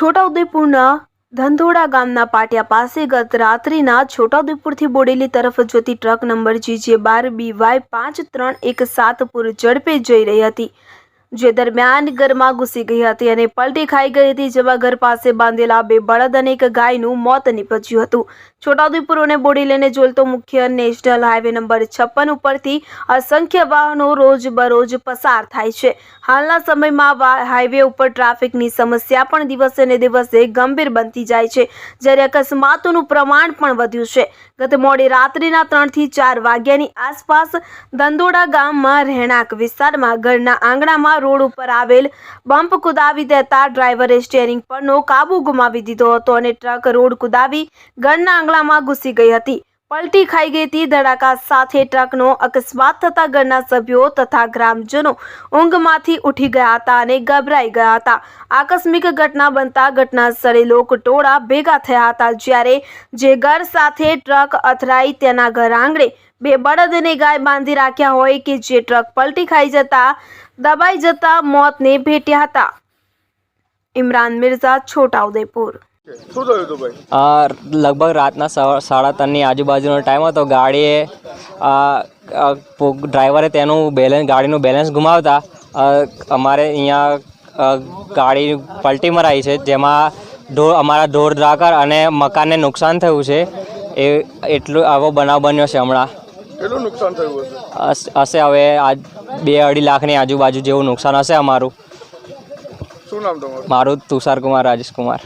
છોટાઉદેપુરના ધંધોડા ગામના પાટિયા પાસે ગત રાત્રિના છોટાઉદેપુરથી બોડેલી તરફ જતી ટ્રક નંબર જીજે બાર બી વાય પાંચ ત્રણ એક સાત પૂર ઝડપે જઈ રહી હતી. જે દરમિયાન ઘરમાં ઘૂસી ગઈ હતી અને પલટી ખાઈ ગઈ હતી, જેમાં ઘર પાસે બાંધેલા બે બળદ અને એક ગાયનું મોત નીપજ્યું હતું. છોટાઉદેપુર અને બોડેલીને જોલતો મુખ્ય નેશનલ હાઈવે નંબર છપ્પન ઉપરથી અસંખ્ય વાહનો રોજબરોજ પસાર થાય છે. હાલના સમયમાં હાઈવે ઉપર ટ્રાફિકની સમસ્યા પણ દિવસે ને દિવસે ગંભીર બનતી જાય છે, જ્યારે અકસ્માતોનું પ્રમાણ પણ વધ્યું છે. ગત મોડી રાત્રિના ત્રણથી ચાર વાગ્યાની આસપાસ દંદોડા ગામમાં રહેણાંક વિસ્તારમાં ઘરના આંગણામાં રોડ ઉપર આવેલ બમ્પ કુદાવી દેતા ડ્રાઈવરે સ્ટેરિંગ પરનો કાબુ ગુમાવી દીધો હતો અને ટ્રક રોડ કુદાવી ઘરના આંગણામાં ઘૂસી ગઈ હતી. પલટી ખાઈ ગઈ હતી. ધડાકા સાથે ટ્રકનો અકસ્માત થતા ઘરના સભ્યો તથા ગ્રામજનો ઊંઘમાંથી ઉઠી ગયા હતા અને ગભરાઈ ગયા હતા. આકસ્મિક ઘટના બનતા ઘટના સ્થળે લોકો ટોળા ભેગા થયા હતા, જ્યારે જે ઘર સાથે ટ્રક અથડાઈ તેના ઘર આંગણે બે બળદ અને ગાય બાંધી રાખ્યા હોય કે જે ટ્રક પલટી ખાઈ જતા, દબાઈ જતા મોતને ભેટ્યા હતા. ઇમરાન મિર્ઝા છોટાઉદેપુર શું થયું હતું ભાઈ? આ લગભગ રાતના સાડા ત્રણની આજુબાજુનો ટાઈમ હતો. ગાડીએ ડ્રાઈવરે તેનું બેલેન્સ ગાડીનું બેલેન્સ ગુમાવતા અમારે અહીંયા ગાડી પલટી મરાઈ છે જેમાં ઢોર અમારા ઢોર દ્રાકર અને મકાનને નુકસાન થયું છે. એ એટલું આવો બનાવ બન્યો છે હમણાં. કેટલું નુકસાન થયું હશે? હશે હવે આ બે અઢી લાખની આજુબાજુ જેવું નુકસાન હશે અમારું. શું નામ તમારું? મારું તુષાર કુમાર રાજેશ કુમાર